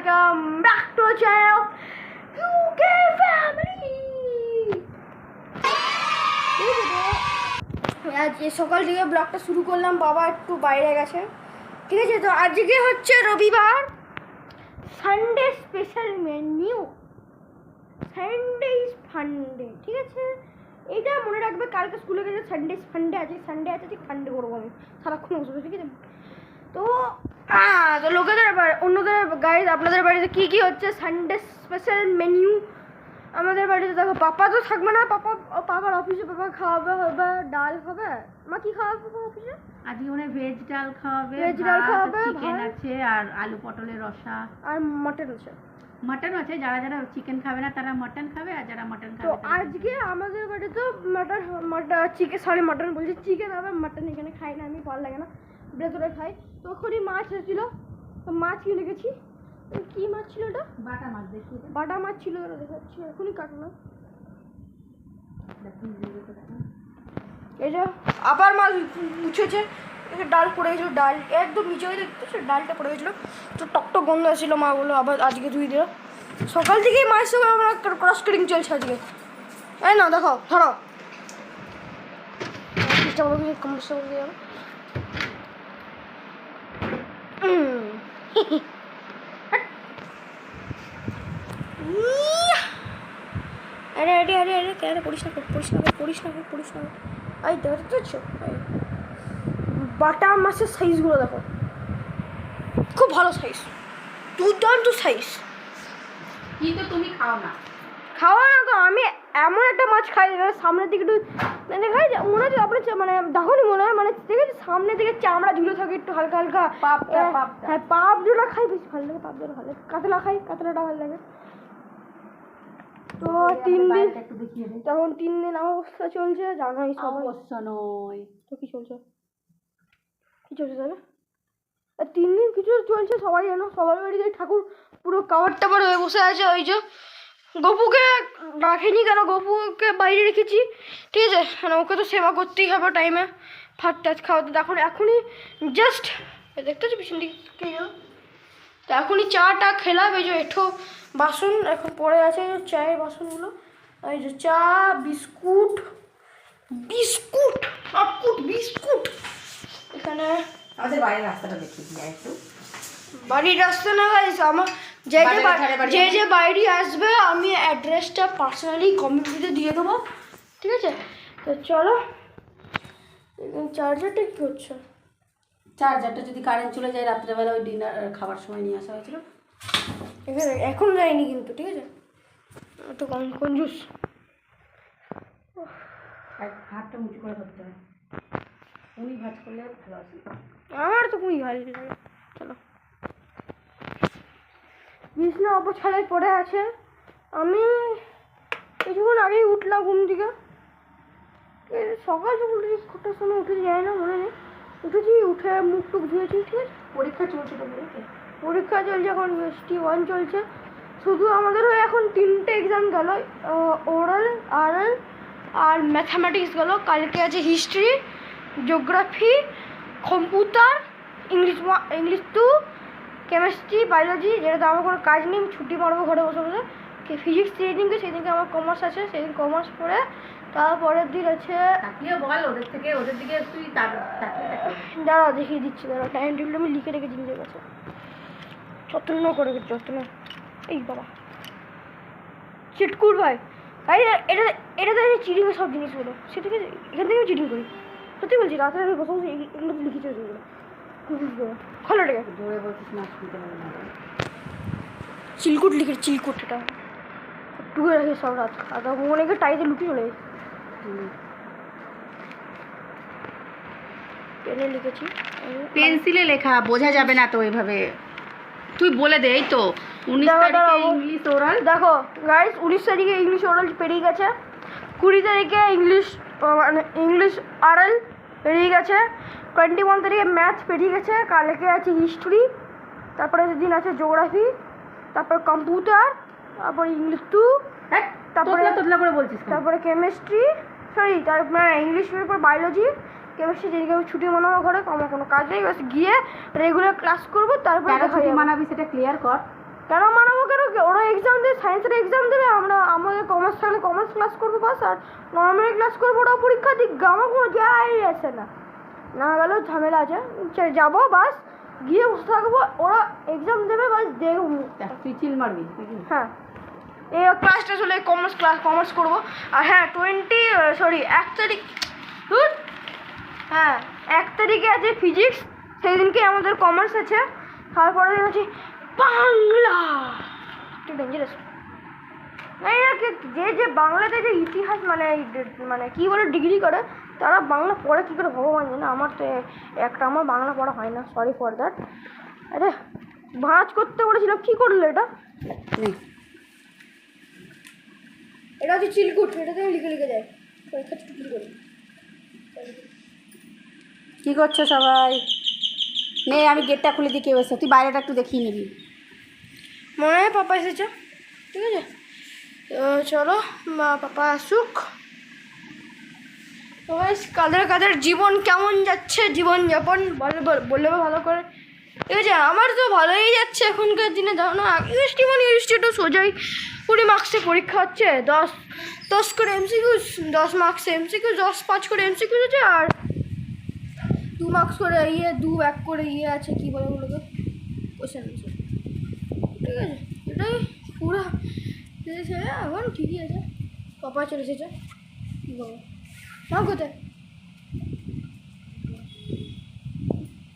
Welcome back to channel UK family আজ এই সকাল থেকে ব্লগটা শুরু করলাম, বাবা একটু বাইরে গেছে। ঠিক আছে, তো আজকে হচ্ছে রবিবার। Sunday special menu Sunday is funday ঠিক আছে? এইটা মনে রাখবে, কালকে স্কুলে গেছে সানডে ফান্ডে আছে সানডে আছে, ঠিক ফান্ডে করব আমি। সারাক্ষণ বসে, ঠিক আছে? তো তো লোকেদের অন্যদের গাইজ আপনাদের বাড়িতে কি কি হচ্ছে? সানডে স্পেশাল মেনু আমাদের বাড়িতে দেখো পাপা তো থাকবে না পাপা পাপার অফিসে পাপা খাওয়াবে হবে ডাল হবে। মা কি খাওয়াবে পাপা অফিসে আজকে মনে ভেজ ডাল খাওয়াবে Veg ডাল খাওয়াবে, চিকেন আছে আর আলু পটলের রসা। আর মটন আছে। মটন আছে যারা যারা চিকেন খাবে না তারা মটন খাবে আর যারা মটন খাবে তারা আজকে আমাদের বাড়িতে mutton mutton chicken sorry mutton বলছি চিকেন হবে মটন এখানে খাই না আমি ভালো লাগে না। ভেতরে খাই তখনই মাছ এসেছিল। তো মাছ কিনে গেছি। কি মাছ ছিল ওটা? বাটা মাছ দেখিয়ে দে। বাটা মাছ ছিল ওটা দেখাচ্ছি। এখনই কাটো না দেখুন, এই যে আবার মাছ এই ডাল পড়ে গেছিল ডাল। একদম নিচে হয়ে দেখতেছে ডালটা পড়ে গেছিল। তো টকটক গন্ধ আসছিল মা বলল আবার আজকে ধুই দিল সকাল থেকেই মায়ের সঙ্গে আমরা ক্রস কাটিং চলছে আজকে। এই না দেখো ধরো। চেষ্টা করব কিছু কম করে দিয়ে আরে আরে আরে আরে কেন? পড়িস না পড়িস না পড়িস না পড়িস না দেখো বাটা মাছের সাইজগুলো দেখো। খুব ভালো সাইজ দুর্দান্ত সাইজ কিন্তু তুমি খাও না। খাওয়া না তো আমি এমন একটা মাছ খাই যেটা সামনের দিকে একটু মানে খাই মনে হচ্ছে আপনার মানে দেখুন মনে হয় মানে দেখেছি সামনের দিকে চামড়া ঝুলে থাকে একটু হালকা হালকা। পাপটা, হ্যাঁ পাপ জোড়া খাই বেশি ভালো লাগে পাপ জোড়া ভালো লাগে। কাতলা খাই কাতলাটা ভালো লাগে। তো তিন দিন তখন তিন দিন অবস্থা চলছে জানোই সবাই। অবশ্য নয়। তো কি চলছে? কি চলছে তাহলে? আর তিন দিন কিছু চলছে সবাই জানো সবার বাড়িতে ঠাকুর পুরো কাবার টাবার হয়ে বসে আছে ওই যে গপুকে রাখিনি কেন? গপুকে বাইরে রেখেছি। ঠিক আছে মানে ওকে তো সেবা করতেই হবে টাইমে ভাত টাত খাওয়াতে এখন এখনই জাস্ট দেখতে পাচ্ছি পিছন দিকে তো এখনই চাটা খেলাম এই যে এঠো বাসন এখন পড়ে আছে এই যে চায়ের বাসনগুলো। এই যে চা বিস্কুট বিস্কুট আকুট বিস্কুট। এখানে আমাদের বাইরের রাস্তাটা দিই একটু। বাড়ির রাস্তা না গাইস আমার যে যে যে যে বাইরে আসবে আমি অ্যাড্রেসটা পার্সোনালি কমিউনিটিতে দিয়ে দেবো। ঠিক আছে? তো চলো চার্জারটা কী করছ চার্জারটা যদি কারেন্ট চলে যায় রাত্রেবেলা ওই ডিনার খাবার সময় নিয়ে আসা হয়েছিল। এখানে এখন যায়নি কিন্তু ঠিক আছে? তো কম কঞ্জুস হাতটা উঁচু করে ধরতে হয় উনি ভাজ করলে ভালো আছে আমার তো খুবই ভালো লাগে চলো। বিছনা অপছাড়ায় পড়ে আছে। আমি কিছুক্ষণ আগেই উঠলাম ঘুম থেকে। সকাল সকাল উঠেছি কটার সময় উঠেছি যায় না মনে নেই। উঠেছি উঠে মুখ টুক ধুয়েছি। ঠিক আছে পরীক্ষা চলছে পরীক্ষা চলছে এখন এসটি ওয়ান চলছে। শুধু আমাদের আমাদেরও এখন তিনটে এক্সাম গেল ওরাল আরএল আর ম্যাথামেটিক্স গেল। কালকে আছে history geography computer English English two chemistry biology যেটাতে আমার কোনো কাজ নেই ছুটি মারবো ঘরে বসে বসে। ফিজিক্স যেদিনকে সেদিনকে আমার কমার্স আছে সেদিন কমার্স পড়ে। তারপরের দিন আছে বল ওদের থেকে দিকে তুই দাঁড়া দেখিয়ে দিচ্ছি দাঁড়া। টাইম টেবিল আমি লিখে রেখেছি নিজের কাছে। যত্ন করে যত্ন এই বাবা। চিটকুট ভাই। ভাই এটা এটা তো চিটিংয়ের সব জিনিসগুলো। সেটাকে এখান থেকে চিটিং করি। সত্যি বলছি রাতে আমি বসে বসে এগুলো লিখেছি ওগুলো খোলো ঠিক জোরে বলছিস না শুনতে পাবে না। চিলকুট লিখে চিলকুট এটা। টুকে রাখি সব রাত। আর তখন অনেকে টাইতে লুকিয়ে চলে পেনে লিখেছি। পেন্সিলে লেখা বোঝা যাবে না তো এইভাবে তুই বলে দে এই তো। উনিশ তারিখে ইংলিশ ওরাল। দেখো গাইস উনিশ তারিখে ইংলিশ ওরাল পেরিয়ে গেছে। কুড়ি তারিখে ইংলিশ মানে ইংলিশ আরএল পেরিয়ে গেছে। টোয়েন্টি ওয়ান তারিখে ম্যাথ পেরিয়ে গেছে কালকে আছে হিস্ট্রি তারপরে দিন আছে জিওগ্রাফি তারপর কম্পিউটার তারপর ইংলিশ টু তারপরে- তারপরে করে বলছিস তারপরে কেমিস্ট্রি সরি তারপরে ইংলিশ পেপার বায়োলজি কেমিস্ট্রি যেদিকে আমি ছুটি মানাবো ঘরে আমার কোনো কাজ নেই বাস গিয়ে রেগুলার ক্লাস করব তারপরে ছুটি মানাবি সেটা ক্লিয়ার কর। কেন মানাবো কেন? ওরা এক্সাম দেবে সায়েন্সের এক্সাম দেবে আমরা আমাদের কমার্স থাকলে কমার্স ক্লাস করব বাস আর নর্মাল ক্লাস করব ওরা পরীক্ষা দিক আমার কোনো যাই আসে না। না গেলেও ঝামেলা আছে। যাব বাস। গিয়ে বসে থাকব। ওরা এক্সাম দেবে বাস দেখব দেখ, তুই চিল মারবি হ্যাঁ। এই ক্লাসটা চলে কমার্স ক্লাস কমার্স করব। আর হ্যাঁ টোয়েন্টি সরি এক তারিখ। হ্যাঁ এক তারিখে আছে ফিজিক্স সেই দিনকে আমাদের কমার্স আছে। তারপরে দিন আছে বাংলা। একটু ডেঞ্জারাস না যে যে বাংলাতে যে ইতিহাস মানে মানে কী বলে ডিগ্রি করে তারা বাংলা পড়ে কী করে ভগবান জানে? আমার তো একটা আমার বাংলা পড়া হয় না সরি ফর দ্যাট আরে ভাঁজ করতে বলেছিল কী করল এটা। এটা হচ্ছে চিলকুট এটাতে লিখে লিখে যায় পরীক্ষা করি। কি করছ সবাই? নে আমি গেটটা খুলে দিই কেউ এসে। তুই বাইরেটা একটু দেখিয়ে নিবি। মনে হয় পাপা এসেছে। ঠিক আছে? চলো মা পাপা আসুক। কাদের কাদের জীবন কেমন যাচ্ছে, জীবনযাপন? বলে বললে ভালো করে। ঠিক আছে, আমার তো ভালোই যাচ্ছে এখনকার দিনে, জানো না? ইউএসটি মানে ইউএসটি তো সোজাই কুড়ি মার্কসে পরীক্ষা হচ্ছে, দশ দশ করে এমসিকিউ দশ মার্কসে এমসিকিউ দশ, পাঁচ করে এমসিকিউ আছে আর দু মার্কস করে ইয়ে দু এক করে ইয়ে আছে, কী বলে ওগুলোকে? কোশ্চেন ঠিক আছে, এটাই পুরো। এখন ঠিকই আছে। কপা চলে এসেছে। কী করব না কোথায়?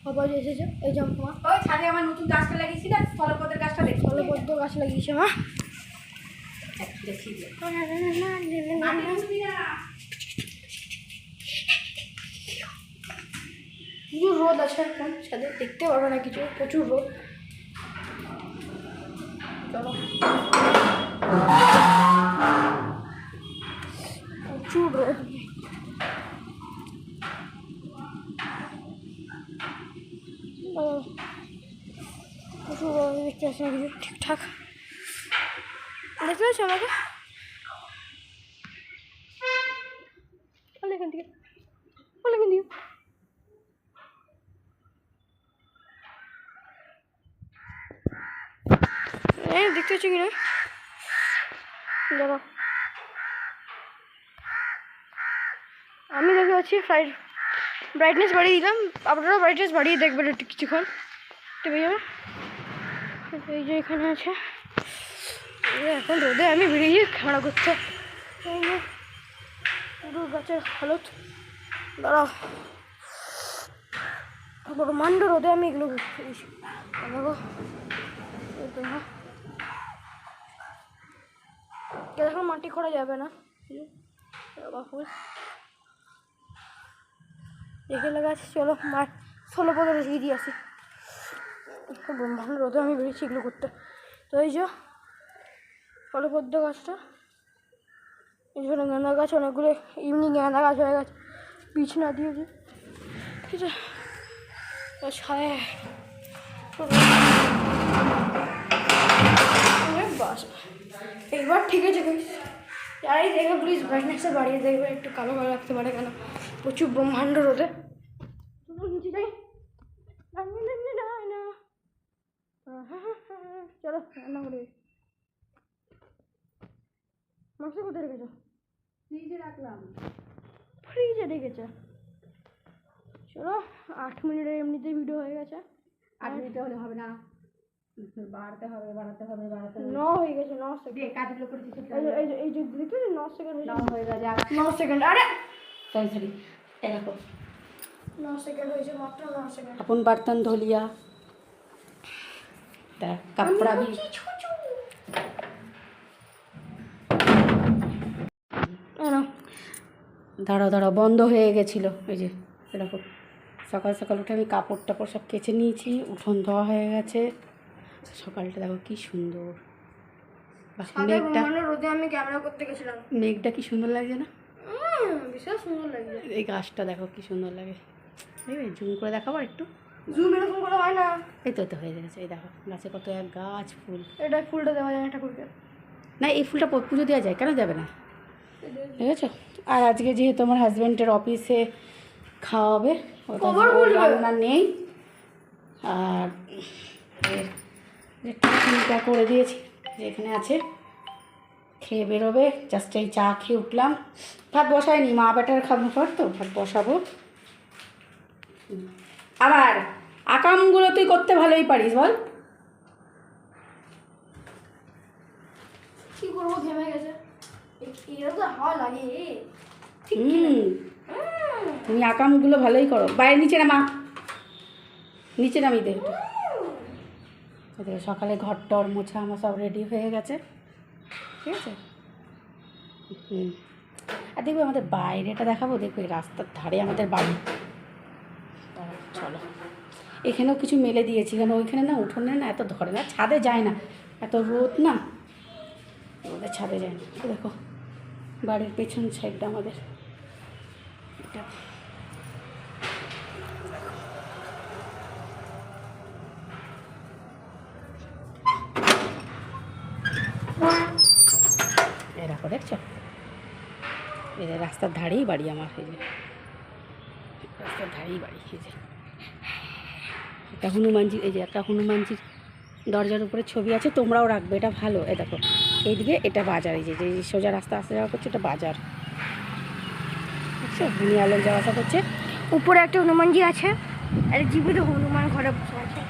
পাপা যে এসেছে এই যে মা। ওই ছাদে আমার নতুন গাছটা লাগিয়েছি না গাছটা দেখি গাছ লাগিয়েছে মা। দেখি প্রচুর রোদ আছে এখন ছাদে দেখতে পারবে না কিছু প্রচুর রোদ। চলো। প্রচুর রোদ আহ, প্রচুর রোদ দেখতে পাচ্ছি না কিছু ঠিকঠাক দেখতে পাচ্ছি আমাকে চল এখান থেকে চল এখান থেকে এই দেখতে পাচ্ছি কি না দাঁড়াও আমি দেখতে পাচ্ছি ফ্রাইড ব্রাইটনেস বাড়িয়ে দিলাম আপনারাও ব্রাইটনেস বাড়িয়ে দেখবেন একটু কিছুক্ষণ টিপে যাবে এই যে এখানে আছে। এখন রোদে আমি বেরিয়ে খেলা যে পুরো গাছের হালত। দাঁড়াও। ব্রহ্মাণ্ড রোদে আমি এগুলো আমাকে এখন মাটি খোঁড়া যাবে না। ফুল। রেখে লাগাচ্ছি, চলো, মার। ষোলো পদে রেখে দিয়ে আসি ব্রহ্মাণ্ড রোদে আমি বেরিয়েছি এগুলো করতে তো এই যে ষোলো পদ্ম গাছটা, এই জন্য গাঁদা গাছ, অনেকগুলো এমনি গাঁদা গাছ হয়ে গেছে। বীজ না দিয়েছে ঠিক আছে ছায় বাস, এইবার ঠিক আছে। যারাই দেখে প্লিজ ব্রাইটনেসে বাড়িয়ে দেখবে, একটু কালো কালো লাগতে পারে কেন? প্রচুর ব্রহ্মাণ্ড রোদে। নিচে যাই না, না, না, না, না, না। চলো রান্না করে মাংস কোথায় রেখেছো? ফ্রিজে রাখলাম। ফ্রিজে রেখেছো? চলো আট মিনিটের এমনিতেই ভিডিও হয়ে গেছে। আট মিনিটে হলে হবে না। বাড়াতে হবে বাড়াতে হবে বাড়াতে ন হয়ে গেছে ন সেকেন্ড কাজগুলো করেছি এই এই যে দেখছ ন সেকেন্ড ন হয়ে গেছে। ন সেকেন্ড আরে! সরি সরি দেখো। ন সেকেন্ড হয়েছে মাত্র ন সেকেন্ড আপন বার্তন ধলিয়া। लिया ता कपड़ा भी দাঁড়াও দাঁড়াও বন্ধ হয়ে গেছিলো এই যে এরকম সকাল সকাল উঠে আমি কাপড় টাপড় সব কেচে নিয়েছি উঠোন ধোয়া হয়ে গেছে সকালটা দেখো কি সুন্দর বাহ, মেঘটা রোদে আমি ক্যামেরা করতে গেছিলাম মেঘটা কি সুন্দর লাগছে না উম, বিশাল সুন্দর লাগছে এই গাছটা দেখো কি সুন্দর লাগে দেখবে জুম করে দেখাবো একটু জুম এরকম করে হয় না। এই তো তো হয়ে গেছে এই দেখো গাছে কত এক গাছ ফুল। এটা ফুলটা দেওয়া যায় না ঠাকুরকে? না এই ফুলটা পুজো দেওয়া যায় কেন যাবে না? ঠিক আছে আর আজকে যেহেতু আমার হাজব্যান্ডের অফিসে খাওয়াবে? রান্না নেই। আর টিফিনটা করে দিয়েছি যে এখানে আছে খেয়ে বেরোবে জাস্ট এই চা খেয়ে উঠলাম। ভাত বসায়নি মা বেটার খাব পর তো ভাত বসাবো। আবার আকামগুলো তুই করতে ভালোই পারিস বল। কি করব ঘেমে গেছে। হুম। তুমি আকামগুলো ভালোই করো। বাইরে নিচে নামা। নিচে নামি দে। সকালে ঘর টর মোছা আমার সব রেডি হয়ে গেছে। ঠিক আছে? হুম। আর দেখবে আমাদের বাইরেটা দেখাবো দেখবে রাস্তার ধারে আমাদের বাড়ি। চলো। এখানেও কিছু মেলে দিয়েছি। কেন ওইখানে না উঠোনে না এত ধরে না, ছাদে যায় না। এত রোদ না। রোদে ছাদে যায় না। দেখো, বাড়ির পেছন সাইডটা আমাদের। এটা। দেখছ? এই রাস্তার ধারেই বাড়ি আমার, এই যে। রাস্তার ধারেই বাড়ি, এই যে। একটা হনুমানজির এই যে একটা হনুমানজির দরজার উপরে ছবি আছে তোমরাও রাখবে এটা ভালো। এ দেখো এইদিকে এটা বাজার এই যে যে সোজা রাস্তা আসতে যাওয়া করছে এটা বাজার। বুঝছ উনি আলো যাওয়া আসা করছে। উপরে একটা হনুমানজি আছে আর জীবিত হনুমান ঘরে বসে আছে।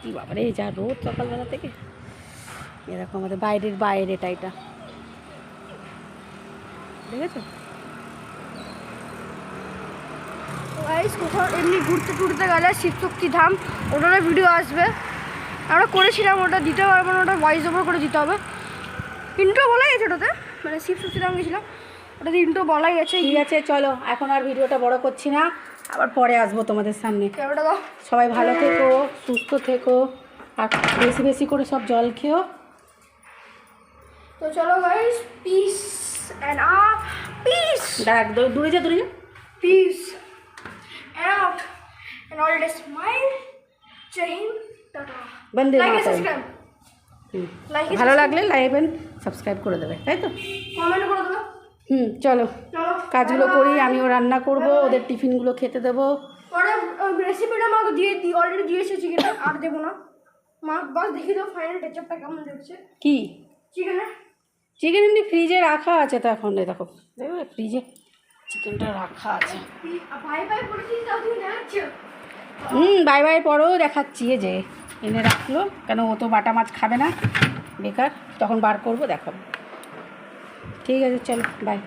কি বাবারে যা রোদ সকালবেলা থেকে। এরকম আমাদের বাইরের বাইরেটা এটা। দেখেছ? গাইস কোথাও এমনি ঘুরতে টুরতে গেলে শিবশক্তি ধাম ওটারও ভিডিও আসবে। আমরা করেছিলাম ওটা দিতে পারব না ওটা ভয়েস ওভার করে দিতে হবে। ইন্ট্রো বলাই গেছে ওটাতে মানে শিবশক্তি ধাম গেছিলাম। ওটাতে ইন্ট্রো বলাই গেছে। ঠিক আছে চলো এখন আর ভিডিওটা বড় করছি না। আবার পরে আসব তোমাদের সামনে। সবাই ভালো থেকো সুস্থ থেকো আর বেশি বেশি করে সব জল খেও। তো চলো guys peace and uh peace দেখ দূরে যা দূরে যা। Peace! Out and always smile jai hind tata. like and subscribe. ভালো লাগলে লাইক এন্ড সাবস্ক্রাইব করে দেবে তাই তো? Comment করে দেবো। হুম চলো। কাজগুলো করি আমিও রান্না করব ওদের টিফিনগুলো খেতে দেবো। রেসিপিটা আমাকে দিয়ে দি অলরেডি দিয়েছে চিকেন আর দেবো না। মা বাস দেখিয়ে দাও ফাইনাল টেচাপটা কেমন দেখছে কি? চিকেনে চিকেন এমনি ফ্রিজে রাখা আছে তো এখন দেখো। দেখবে ফ্রিজে চিকেনটা রাখা আছে। হুম বাই বাই পরেও দেখাচ্ছি যে এনে রাখল। কেন ও তো বাটা মাছ খাবে না বেকার। তখন বার করব দেখাবো। ঠিক আছে চলো বাই।